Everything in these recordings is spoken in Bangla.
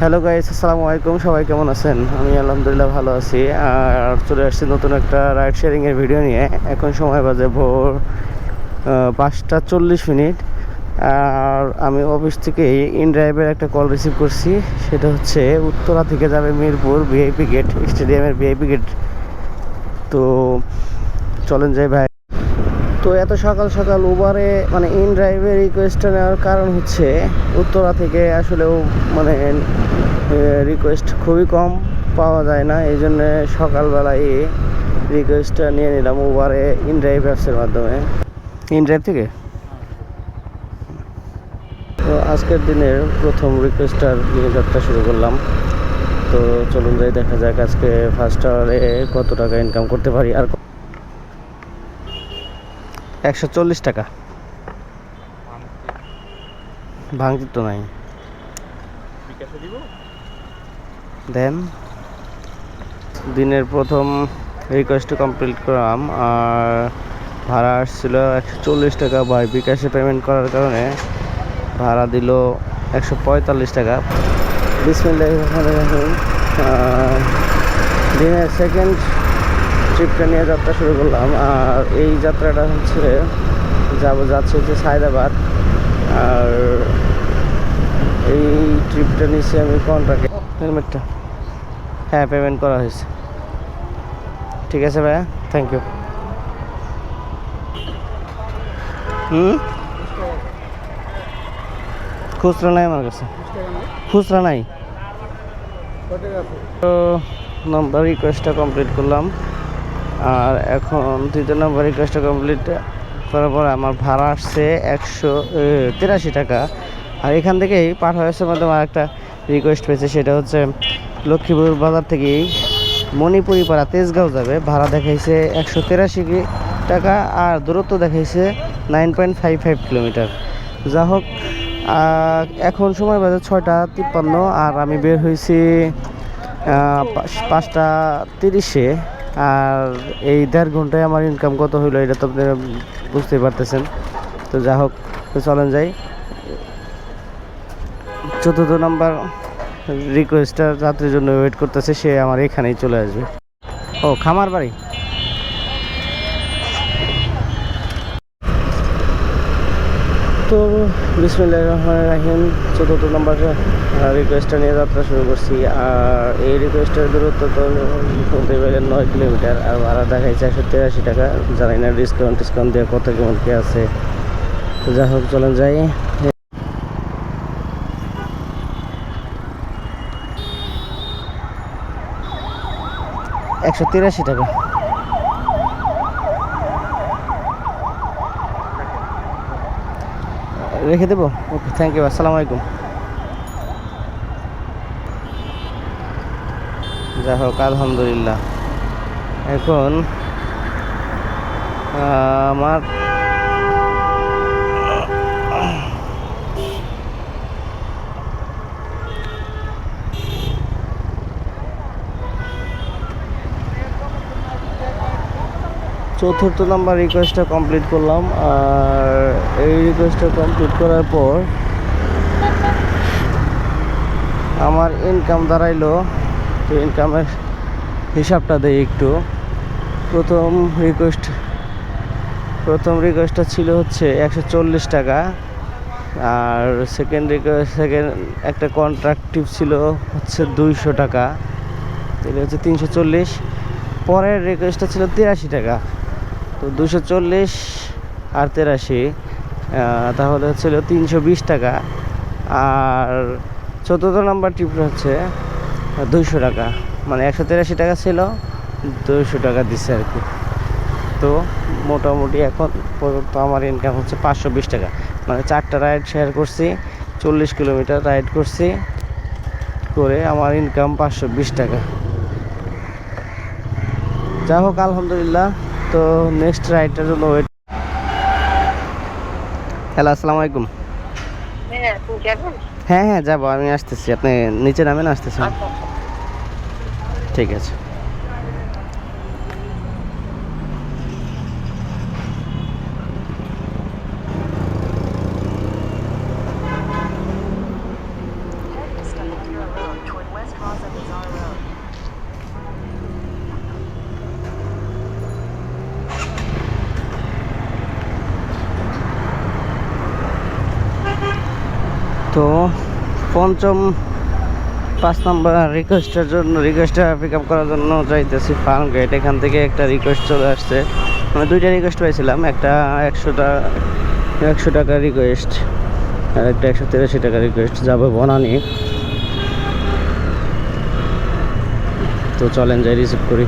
হ্যালো গাইস আসসালামু আলাইকুম। সবাই কেমন আছেন? আমি আলহামদুলিল্লাহ ভালো আছি। আর চলে আসছি নতুন একটা রাইড শেয়ারিংয়ের ভিডিও নিয়ে। এখন সময় বাজে ভোর পাঁচটা চল্লিশ মিনিট। আর আমি অফিস থেকে ইন ড্রাইভের একটা কল রিসিভ করছি। সেটা হচ্ছে উত্তরা থেকে যাবে মিরপুর ভিআইপি গেট স্টেডিয়ামের ভিআইপি গেট তো চলেন যাই ভাই। তো এত সকাল সকাল উবারে মানে ইন ড্রাইভের রিকোয়েস্টটা নেওয়ার কারণ হচ্ছে উত্তরা থেকে আসলেও মানে রিকোয়েস্ট খুবই কম পাওয়া যায় না। এই জন্য সকালবেলায় রিকোয়েস্টটা নিয়ে নিলাম উবারে ইন ড্রাইভ অ্যাপসের মাধ্যমে। ইন ড্রাইভ থেকে? তো আজকের দিনের প্রথম রিকোয়েস্টার নিয়ে যাত্রা শুরু করলাম। তো চলুন যাই দেখা যাক আজকে ফার্স্ট আওয়ারে কত টাকা ইনকাম করতে পারি আর একশো চল্লিশ টাকা। ভাঙতি তো নাই। দেন, দিনের প্রথম রিকোয়েস্ট কমপ্লিট করলাম আর ভাড়া আসছিল একশো চল্লিশ টাকা। বা বিকাশে পেমেন্ট করার কারণে ভাড়া দিল একশো পঁয়তাল্লিশ টাকা। রহমানির রহিম। দিনের সেকেন্ড ট্রিপটা নিয়ে যাত্রা শুরু করলাম। আর এই যাত্রাটা হচ্ছে যাব যাচ্ছে হচ্ছে সায়দাবাদ। আর এই ট্রিপটা নিচ্ছি আমি কন্ট্রাক্টে হেলমেটটা। হ্যাঁ পেমেন্ট করা হয়েছে। ঠিক আছে ভাইয়া থ্যাংক ইউ হুম? খুচরা নাই আমার কাছে। খুচরা নাই। তো নাম্বার রিকোয়েস্টটা কমপ্লিট করলাম। আর এখন তৃতীয় নম্বর রিকোয়েস্টটা কমপ্লিট করার পর আমার ভাড়া আসছে একশো তিরাশি টাকা। আর এখান থেকেই পার হয়েছে মাধ্যমে আরেকটা রিকোয়েস্ট পেয়েছে, সেটা হচ্ছে লক্ষ্মীপুর বাজার থেকেই মণিপুরি পাড়া তেজগাঁও যাবে। ভাড়া দেখাইছে একশো তিরাশি টাকা আর দূরত্ব দেখাইছে nine point five five kilometre যা হোক এখন সময় বাজে ছয়টা তিপ্পান্ন আর আমি বের হয়েছি পাঁচটা তিরিশে। আর এই দেড় ঘন্টায় আমার ইনকাম কত হইল এটা তো আপনারা বুঝতেই পারতেছেন। তো যা হোক চলেন যাই। চতুর্থ নাম্বার রিকোয়েস্টটা রাত্রের জন্য ওয়েট করতেছে, সে আমার এখানেই চলে আসবে। ও, খামার বাড়ি? তো বিসমিল্লাহ রহমান রাহিম, চতুর্থ নম্বর রিকোয়েস্টটা নিয়ে যাত্রা শুরু করছি। আর এই রিকোয়েস্টের দূরত্ব তো বলতে গেলে নয় কিলোমিটার, আর ভাড়া দেখাইছে একশো তিরাশি টাকা। জানি না ডিসকাউন্ট টিসকাউন্ট দিয়ে কত কেমন কি আছে। তো যাই হোক, চলেন যাই। একশো তিরাশি টাকা। রেখে দেবো? ওকে থ্যাংক ইউ আসসালামু আলাইকুম। যাই হোক আলহামদুলিল্লাহ। এখন আমার চতুর্থ নাম্বার রিকোয়েস্টটা কমপ্লিট করলাম, আর এই রিকোয়েস্টটা কমপ্লিট করার পর আমার ইনকাম দাঁড়াইলো, তো ইনকামের হিসাবটা দেই একটু। প্রথম রিকোয়েস্ট প্রথম রিকোয়েস্টটা ছিল হচ্ছে একশো চল্লিশ টাকা, আর সেকেন্ড রিকোয়েস্ট সেকেন্ড একটা কন্ট্রাক্টিভ ছিল হচ্ছে দুইশো টাকা, তাহলে হচ্ছে তিনশো চল্লিশ। পরের রিকোয়েস্টটা ছিল তিরাশি টাকা। তো দুশো চল্লিশ আর তেরাশি তাহলে হচ্ছিল তিনশো বিশ টাকা। আর চতুর্থ নাম্বার টিপটা হচ্ছে দুইশো টাকা। মানে একশো তিরাশি টাকা ছিল, দুইশো টাকা দিচ্ছে আর কি। তো মোটামুটি এখন পর্যন্ত আমার ইনকাম হচ্ছে পাঁচশো বিশ টাকা। মানে চারটা রাইড শেয়ার করছি, চল্লিশ কিলোমিটার রাইড করছি, করে আমার ইনকাম পাঁচশো বিশ টাকা। যা হোক, আলহামদুলিল্লাহ। তো নেক্সট রাইডটার জন্য ওয়েট হ্যালো আসসালামু আলাইকুম। হ্যাঁ হ্যাঁ হ্যাঁ যাব আমি আসতেছি। আপনি নিচে নামেন আসতেছেন আচ্ছা। ঠিক আছে। তো পঞ্চম পাঁচ নাম্বার রিকোয়েস্টের জন্য রিকোয়েস্টটা পিক আপ করার জন্য যাইতেছি ফার্ম গেট এখান থেকে একটা রিকোয়েস্ট চলে আসছে। মানে দুইটা রিকোয়েস্ট পাইছিলাম। একটা একশোটা, একশো টাকা রিকোয়েস্ট আর একটা একশো তিরাশি টাকা রিকোয়েস্ট যাবে বনানি। তো চলেন যাই রিসিভ করি।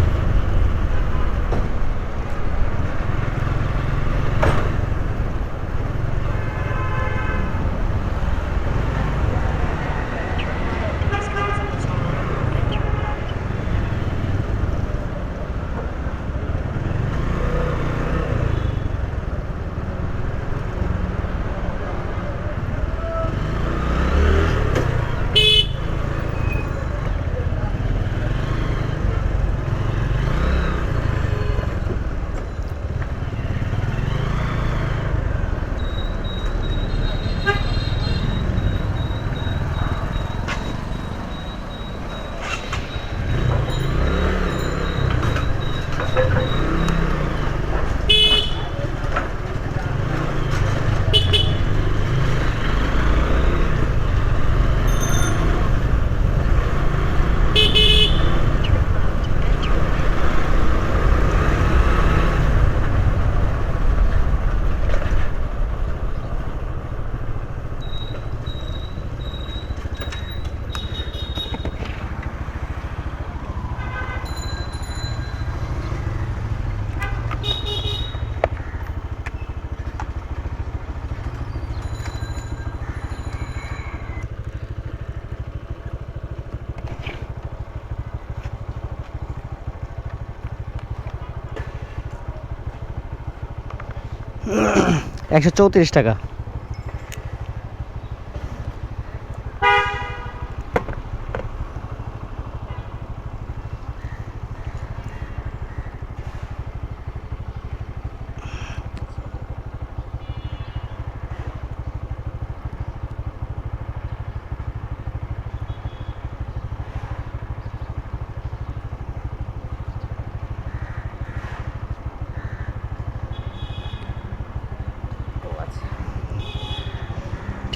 একশো চৌত্রিশ টাকা।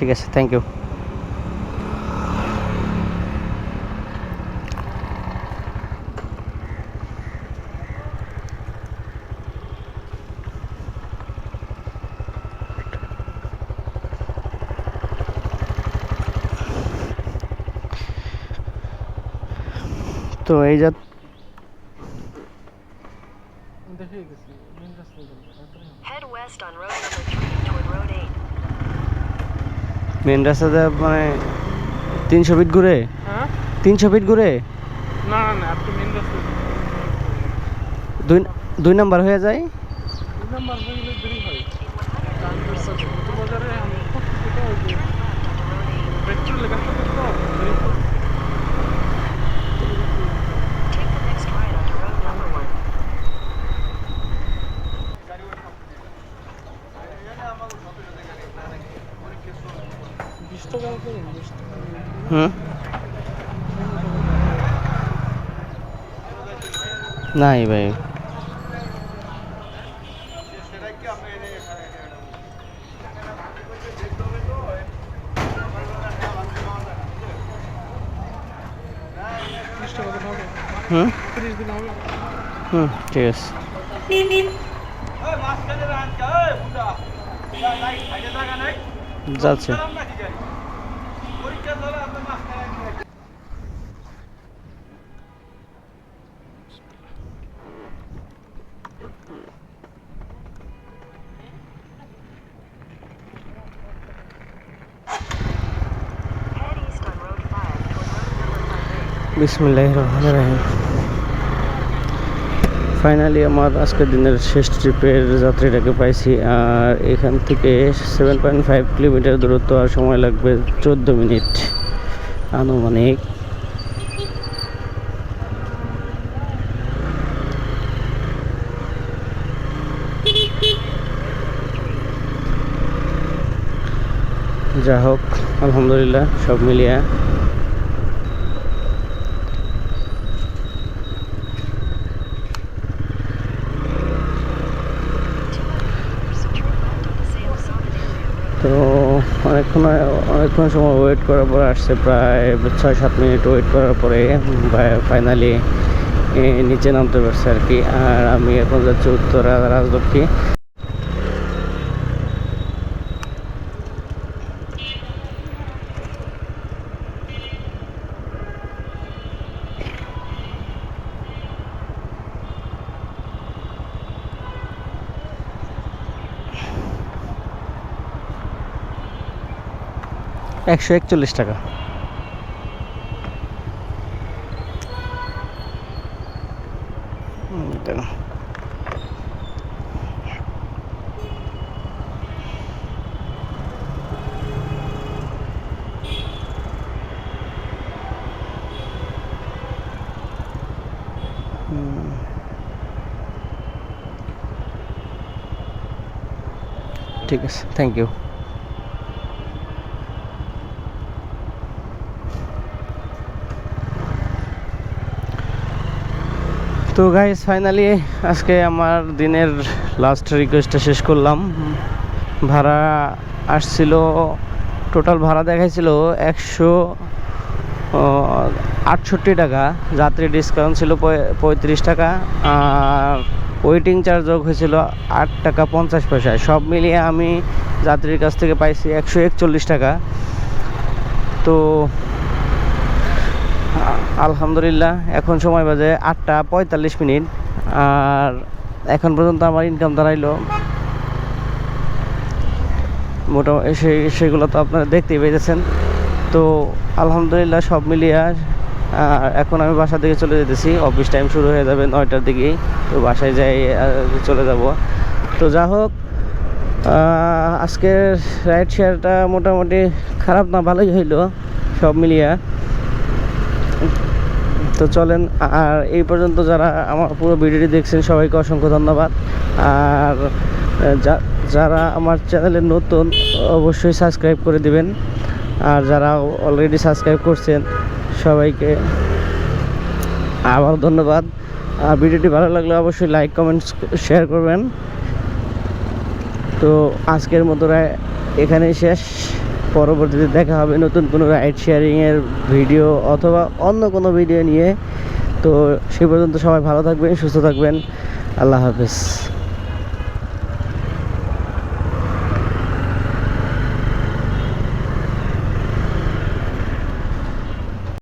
ঠিক আছে থ্যাংক ইউ তো এই যা Head west on road number 3 toward road 8. Main রাস্তাতে মানে তিনশো ফিট ঘুরে? হ্যাঁ। তিনশো ফিট ঘুরে? না না না আপনি মেন রাস্তা দুই দুই নাম্বার হয়ে যায়? দুই নাম্বার হয়ে গেলে দেরি হয় চার রাস্তা ছোট বাজারে আমি খুব ছোট ওই যে পেট্রোল লেখা থাকে তো দেরি হয়। Take the next right onto road number 1. বিশ টাকা করে বিশ টাকা হুম নাই ভাই। হুম? হুম ঠিক আছে। যাচ্ছে। বিসমিল্লাহ রহমান রাহিম ফাইনালি আমার আজকের দিনের শেষ ট্রিপের যাত্রীটাকে পাইছি, আর এখান থেকে সেভেন পয়েন্ট ফাইভ কিলোমিটার দূরত্ব আর সময় লাগবে চোদ্দ মিনিট। আনুমানিক। যা হোক আলহামদুলিল্লাহ, সব মিলিয়ে তো অনেকক্ষণ অনেকক্ষণ সময় ওয়েট করার পরে আসছে, প্রায় ছয়, সাত মিনিট ওয়েট করার পরে ফাইনালি নিচে নামতে পারছে আর কি। আর আমি এখন যাচ্ছি উত্তরা, রাজলক্ষ্মী। একশো একচল্লিশ টাকা। ঠিক আছে থ্যাংক ইউ তো গাইস ফাইনালি আজকে আমার দিনের লাস্ট রিকোয়েস্টটা শেষ করলাম। ভাড়া আসছিল টোটাল ভাড়া দেখাইছিল একশো আটষট্টি টাকা। যাত্রী ডিসকাউন্ট ছিল পঁয়- পঁয়ত্রিশ টাকা। আর ওয়েটিং চার্জ যোগ হয়েছিল আট টাকা পঞ্চাশ পয়সা সব মিলিয়ে আমি যাত্রীর কাছ থেকে পাইছি একশো একচল্লিশ টাকা। তো আলহামদুলিল্লাহ, এখন সময় বাজে আটটা পঁয়তাল্লিশ মিনিট, আর এখন পর্যন্ত আমার ইনকাম দাঁড়াইলো। মোটামুটি সেই সেগুলো তো আপনারা দেখতেই পেয়েছেন। তো আলহামদুলিল্লাহ সব মিলিয়ে এখন আমি বাসা থেকে চলে যেতেছি। অফিস টাইম শুরু হয়ে যাবে নয়টার দিকেই তো বাসায় যাই চলে যাব। তো যা হোক আজকের রাইড শেয়ারটা মোটামুটি খারাপ না, ভালোই হইল, সব মিলিয়ে। তো চলেন, আর এই পর্যন্ত যারা আমার পুরো ভিডিওটি দেখছেন, সবাইকে অসংখ্য ধন্যবাদ। আর যারা আমার চ্যানেলে নতুন, অবশ্যই সাবস্ক্রাইব করে দিবেন। আর যারা অলরেডি সাবস্ক্রাইব করছেন, সবাইকে আবার ধন্যবাদ। আর ভিডিওটি ভালো লাগলে অবশ্যই লাইক কমেন্টস শেয়ার করবেন। তো আজকের মতো এখানেই শেষ। পরবর্তীতে দেখা হবে নতুন কোনো রাইড শেয়ারিংয়ের ভিডিও অথবা অন্য কোনো ভিডিও নিয়ে। তো সে পর্যন্ত সবাই ভালো থাকবেন, সুস্থ থাকবেন। আল্লাহ হাফেজ।